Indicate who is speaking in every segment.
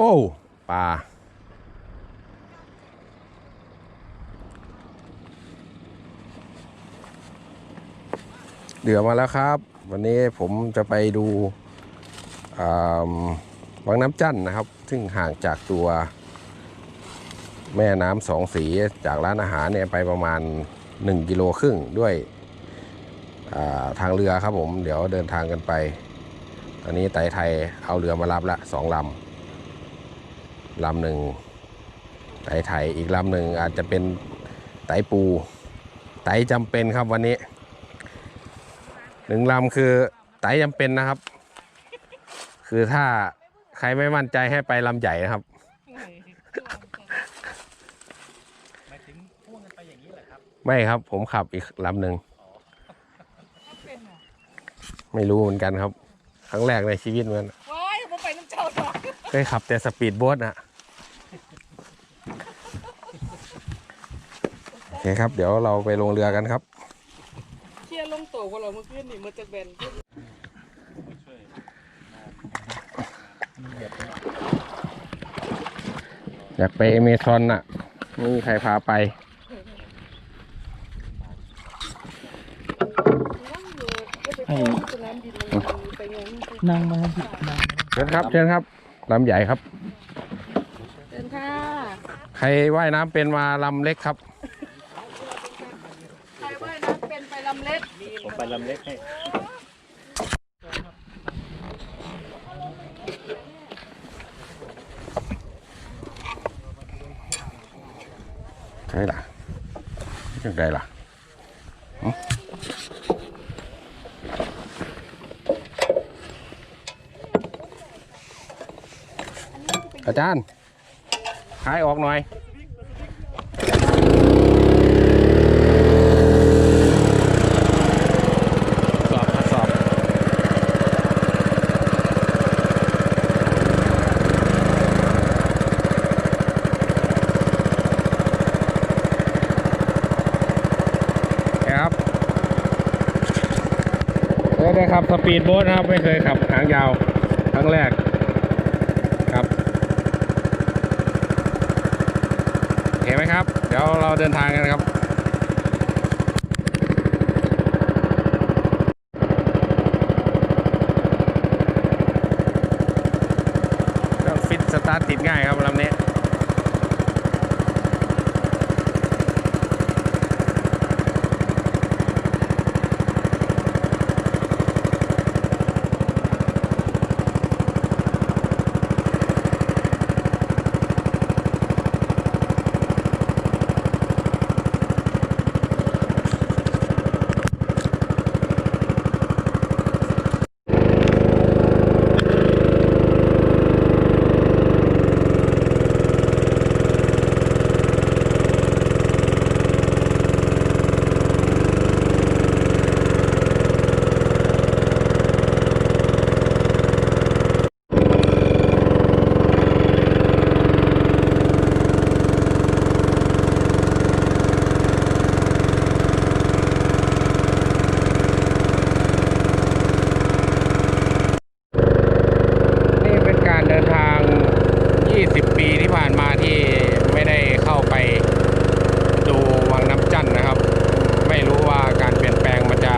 Speaker 1: โอ้ปลาเดือมาแล้วครับ วันนี้ผมจะไปดูวังน้ำจั่นนะครับ ซึ่งห่างจากตัว แม่น้ำสองสีจากร้านอาหารเนี่ยไปประมาณ 1 กิโลครึ่งด้วยาทางเรือครับผม เดี๋ยวเดินทางกันไป ตอนนี้ไต่ไทยเอาเรือมารับละสองลำ ลำหนึ่งไต่ไทยอีกลำหนึ่งอาจจะเป็นไต่ปูไต่จำเป็นครับวันนี้หนึ่งลำคือไต่จำเป็นนะครับ คือถ้าใครไม่มั่นใจให้ไปลำใหญ่นะครับ
Speaker 2: หมายถึงพ่วงกันไปอย่างนี้เหรอครับ
Speaker 1: ไม่ครับผมขับอีกลำหนึ่งไม่รู้เหมือนกันครับ ครั้งแรกในชีวิตเหมือนกัน
Speaker 3: ว้ายผมไปน้ำเจ้าดอก
Speaker 1: เคยขับแต่สปีดโบ๊ทนะ อเคครับ เดี๋ยวเราไปลงเรือกันครับ
Speaker 3: เคลียร์ลงโตกว่าเราเมื่อคืนนี่มันจะแบน
Speaker 1: อยากไปเอเมซอนน่ะไม่มีใครพาไป
Speaker 3: ให้สนามบินมันไปงาน
Speaker 2: นั่งมาผิดนั่ง
Speaker 1: เชิญครับ เชิญครับลำใหญ่ครับ
Speaker 3: เดินค่ะ
Speaker 1: ใครว่ายน้ำเป็นมาลำเล็กครับ
Speaker 3: ใครว่ายน้ำเป็นไปลำเล็ก
Speaker 2: ผมไปลำเล็กให้
Speaker 1: ใช่ล่ะยังไงล่ะหึอาจารย์ขายออกหน่อย สอบทดสอบ ครับเคยได้ขับ สปีดโบ๊ทนะครับ ไม่เคยขับหางยาวครั้งแรกครับเห็นไหมครับ เดี๋ยวเราเดินทางกันครับเครื่องฟิตสตาร์ทติดง่ายครับลำนี้ นี่เป็นการเดินทาง 20 ปีที่ผ่านมาที่ไม่ได้เข้าไปดูวังน้ำจันนะครับ ไม่รู้ว่าการเปลี่ยนแปลงมันจะ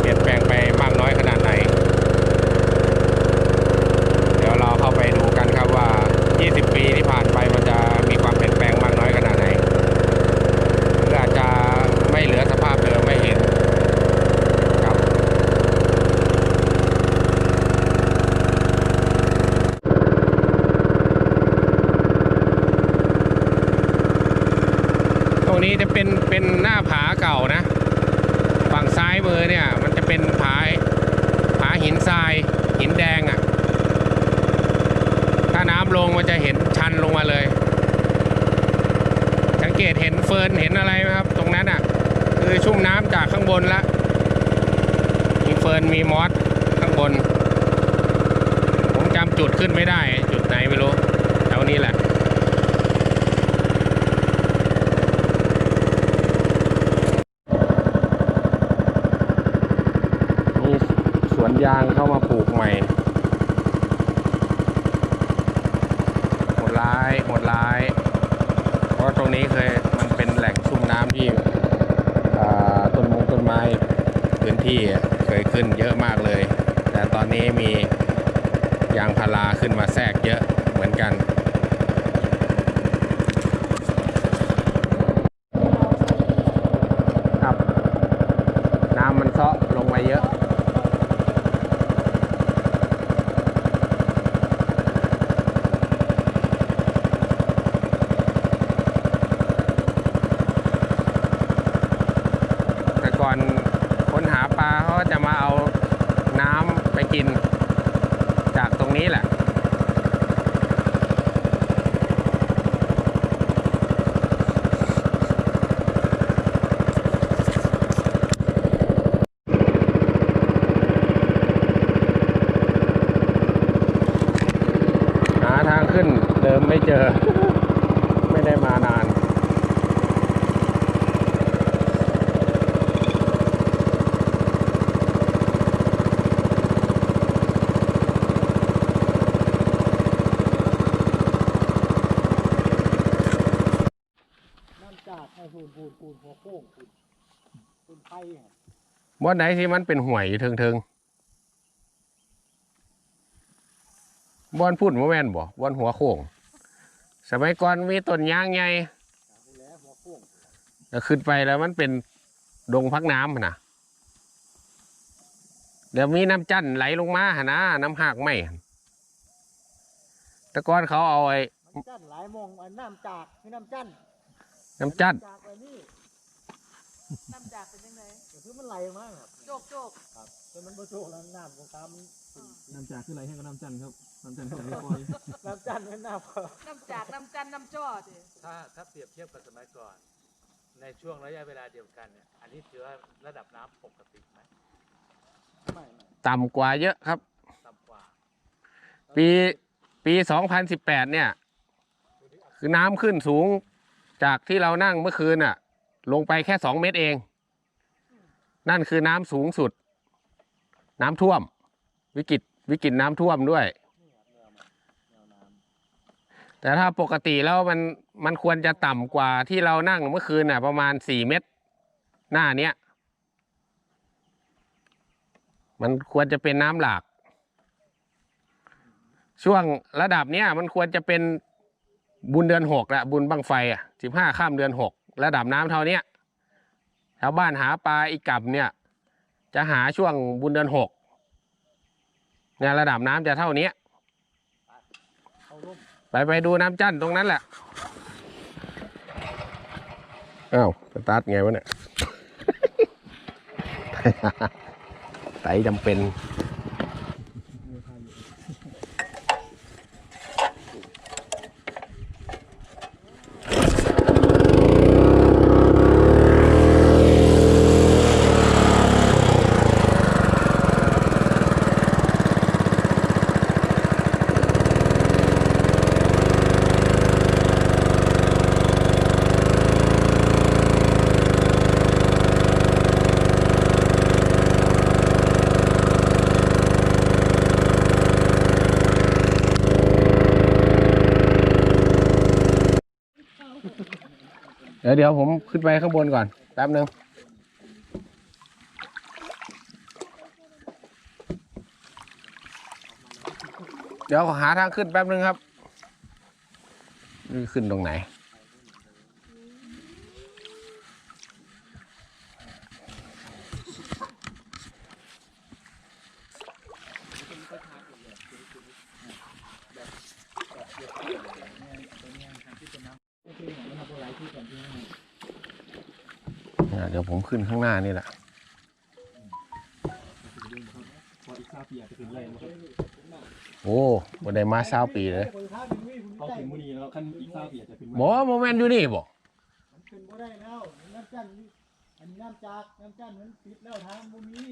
Speaker 1: เปลี่ยนแปลงไปมากน้อยขนาดไหน เดี๋ยวเราเข้าไปดูกันครับว่า 20 ปีที่ผ่านไปมันจะมีความเปลี่ยนแปลงมากน้อยขนาดไหนหรืออาจจะไม่เหลือสภาพเดิมไม่เห็นครับ ตรง นี้จะเป็นเป็นหน้าผาเก่านะ ฝั่งซ้ายมือเนี่ย มันจะเป็นผาผาหินทรายหินแดงอะ่ะ ถ้าน้ำลงมันจะเห็นชันลงมาเลย สังเกตเห็นเฟิร์นเห็นอะไรไหมครับ ตรงนั้นอะ่ะ คือชุ่มน้ำจากข้างบนละมีเฟิร์นมีมอสข้างบน ผมจำจุดขึ้นไม่ได้ จุดไหนไม่รู้แถวนี้แหละ มีสวน ยางเข้ามาปลูกใหม่หดร้ายโหดร้าย เพราะตรงนี้เคยมันเป็นแหล่งชุ่มน้ำที่ต้นมงต้นไม้พื้นที่เคยขึ้นเยอะมากเลย แต่ตอนนี้มียางพาราขึ้นมาแทรกเยอะเหมือนกัน ครับ น้ำมันเซาะลงมาเยอะ แต่ก่อนคนหาปลาเขาก็จะมาเอาน้ำไปกินจากตรงนี้แหละ หาทางขึ้น เจอ ไม่ได้มานาน
Speaker 2: น้ำจากไอ้ปูนปูนปูนหัวโค้งปูนปูนไฟอะ
Speaker 1: บ่อนไหนที่มันเป็นห่วยอยู่เทิงบอนพุ่นบ่แม่นบ่บอนหัวโค้ง สมัยก่อนมีต้นยางใหญ่
Speaker 2: ดูแลหัวโค้ง
Speaker 1: แล้วขึ้นไปแล้วมันเป็นดงพักน้ำหั่นนะเดี๋ยวมีน้ำจันทน์ไหลลงมาหนนะน้ำหากไม่หั่นแต่ก่อนเขาเอาไอ้
Speaker 2: น้ำจันหลายมองอันน้ำจากคือน้ำจัน
Speaker 1: น้ำจันทน์
Speaker 2: จากไปนี่
Speaker 3: น้ำจากเป็นยังไง
Speaker 2: เดี๋ยวคือมันไหลมากครับ
Speaker 3: โจกโจก
Speaker 2: ครับแต่มันบ่โชคแล้วน้ำของตามมัน
Speaker 4: น้ำจากคืออะไรให้กับน้ำจันทร์ครับน้ำจันทร์คืออะไรให้ปล่อย
Speaker 2: น้ำจันมันน้ำพอ
Speaker 3: น้ำจากน้ำจันน้ำจ้อดิ
Speaker 5: ถ้าถ้าเปรียบเทียบกับสมัยก่อน ในช่วงระยะเวลาเดียวกันเนี่ยอันนี้ถือว่าระดับน้ำปกติไหม
Speaker 2: ไม่ไม่
Speaker 1: ต่ำกว่าเยอะครับ
Speaker 5: ต่ำกว่า
Speaker 1: ปีปี 2018 เนี่ย คือน้ำขึ้นสูงจากที่เรานั่งเมื่อคืนน่ะ ลงไปแค่ 2 เมตรเอง นั่นคือน้ำสูงสุด น้ำท่วม วิกฤตวิกฤตน้ำท่วมด้วย แต่ถ้าปกติแล้วมันมันควรจะต่ำกว่าที่เรานั่งเมื่อคืนน่ะ ประมาณ4เมตร หน้าเนี้ย มันควรจะเป็นน้ำหลาก ช่วงระดับเนี้ยมันควรจะเป็นบุญเดือนหกละบุญบังไฟอะสิบห้าข้ามเดือนหกระดับน้ำเท่าเนี้ยชาวบ้านหาปลาอีกกับเนี่ย จะหาช่วงบุญเดือนหกเนี่ยระดับน้ำจะเท่านี้ ไปไปดูน้ำจันทน์ตรงนั้นแหละ อ้าวสตาร์ทไงวะเนี่ยไตจำเป็น ดี๋ยวเดี๋ยวผมขึ้นไปข้างบนก่อน แป๊บนึงเดี๋ยวหาทางขึ้นแป๊บนึงครับ ขึ้นตรงไหน อ่าเดี๋ยวผมขึ้นข้างหน้านี่แหละ
Speaker 4: พออีกข้าวปีอาจจะเป็นแรงนะครับ
Speaker 1: โอ้บ่ได้มาเช้าปีเลย
Speaker 2: คนท้าเป็นวิ่ง
Speaker 4: เขาถึงมื้อนี้แล้วขั้นอีกข้าวปีอาจจะเป็น
Speaker 1: บอโมเมนต์อยู่นี่บ่
Speaker 2: มันเป็นบ่ได้แล้วน้ำจันนี่อันนี้น้ำจากน้ำจันมันปิดแล้วทางบ่มี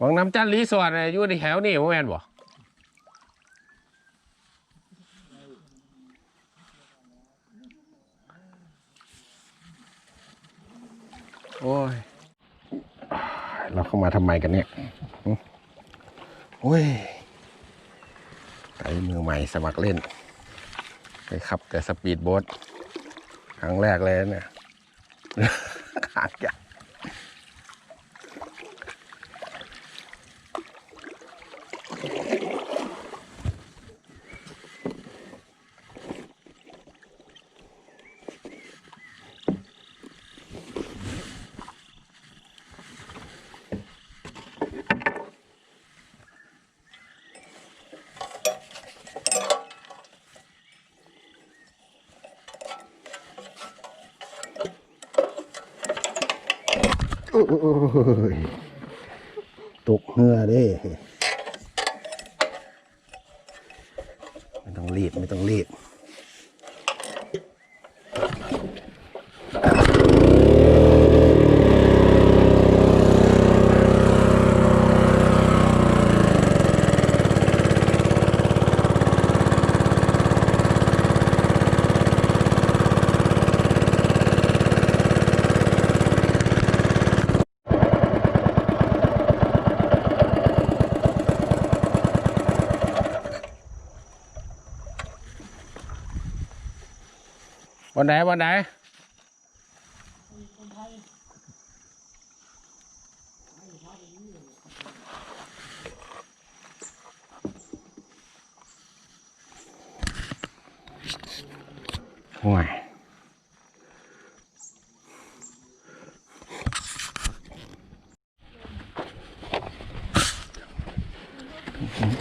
Speaker 1: วังน้ำจันทร์รีสอร์ทน่ะอยู่ในแถวนี่โมเมนต์บ่ โอ้ย เราเข้ามาทำไมกันเนี่ยโอ้ยไอ้มือใหม่สมัครเล่น ไปขับแต่สปีดโบ๊ทครั้งแรกเลยเนี่ยขาดยาก ตกเหือเด้ไม่ต้องรีบไม่ต้องรีบ วันไหนวันไหนโอ้ย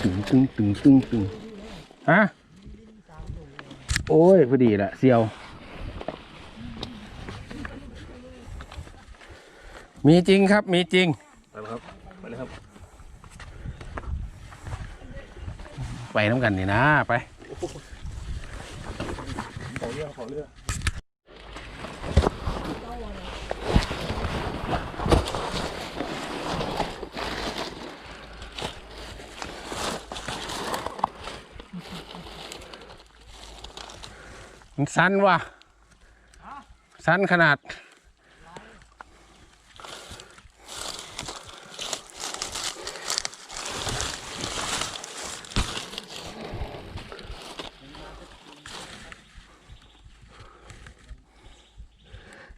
Speaker 1: ตึงตึงตึงตึงตึงฮะ โอ้ย พอดีแหละเซียว มีจริงครับ มีจริง
Speaker 4: ไปแล้วครับไปเลยครับ
Speaker 1: ไปน้ำกันนี่นะ ไป
Speaker 4: ขอเรือขอเรือ
Speaker 1: มันสั้นว่ะสั้นขนาด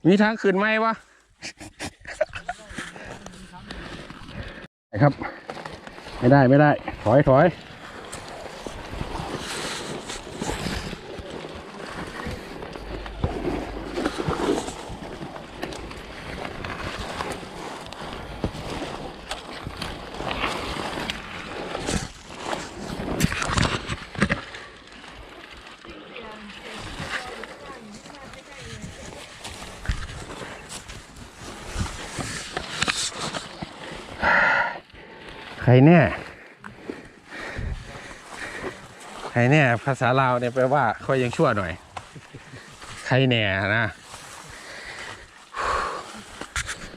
Speaker 1: มีทางขึ้นไหมวะครับ ไม่ได้ไม่ได้ ถอยถอย รเนี่ยใครเนี่ยภาษาลาวเนี่ยแปลว่าค่อยยังชั่วหน่อย ใครแน่นะ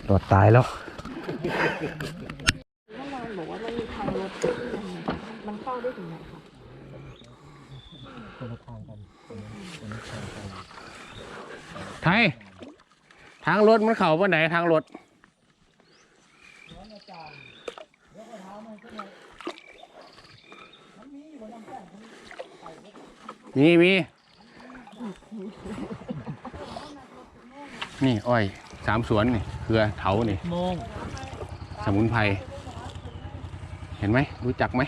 Speaker 1: ตอดตายแล้ว
Speaker 3: เมื่อวานบอกว่ามันมีทางรถมันเข้าได้ถึงไหนคะ
Speaker 1: ไทยทางรถมันเข่าวันไหนทางรถ มีมีนี่อ้อยสามสวนนี่เครือเถานี่
Speaker 2: โมง
Speaker 1: สมุนไพรเห็นไหมรู้จักไหม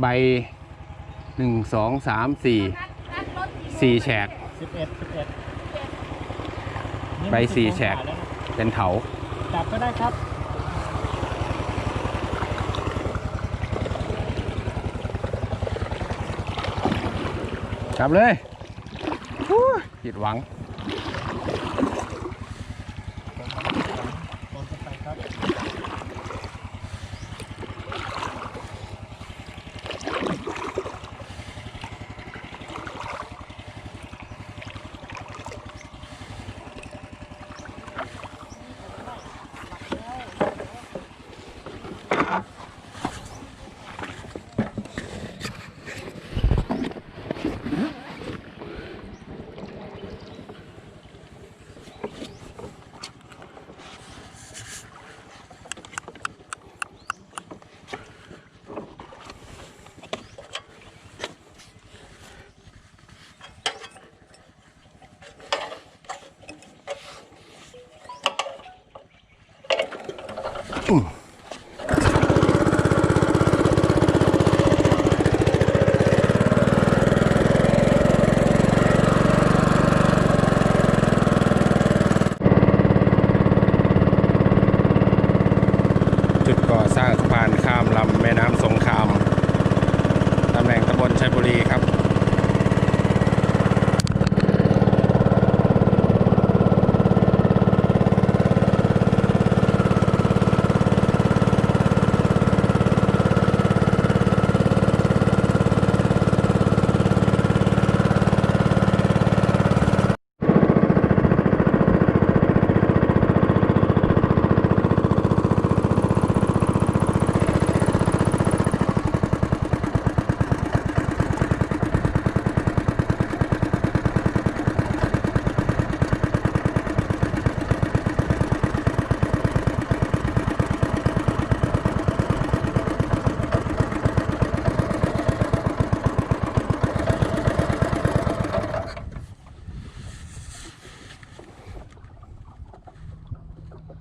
Speaker 1: ใบหนึ่งสองสามสี่สี่แฉก
Speaker 2: สิบเอ็ดสิบเอ็ด
Speaker 1: ใบสี่แฉกเป็นเถา
Speaker 2: จับก็ได้ครับ
Speaker 1: จับเลยฮู้ผิดหวัง จุดก่อสร้างสะพานข้ามลำแม่น้ำสงคราม ตำแหน่งตำบลชัยบุรีครับ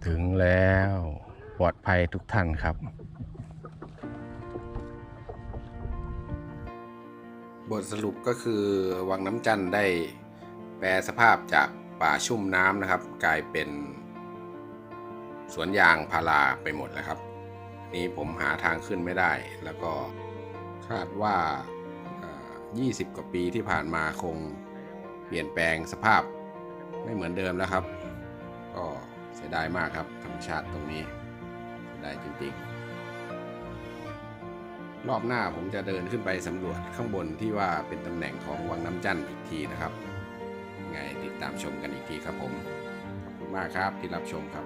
Speaker 1: ถึงแล้วปลอดภัย ทุกท่านครับ บทสรุปก็คือวังน้ำจันได้แปลสภาพจากป่าชุ่มน้ำนะครับ กลายเป็นสวนยางพาราไปหมดแล้วครับ นี่ผมหาทางขึ้นไม่ได้ แล้วก็คาดว่า 20 กว่าปีที่ผ่านมาคงเปลี่ยนแปลงสภาพไม่เหมือนเดิมแล้วครับ ก็เสียดายมากครับธรรมชาติตรงนี้ ได้จริงๆ รอบหน้าผมจะเดินขึ้นไปสำรวจข้างบนที่ว่าเป็นตำแหน่งของวังน้ำจันทร์อีกทีนะครับ ไงติดตามชมกันอีกทีครับผม ขอบคุณมากครับที่รับชมครับ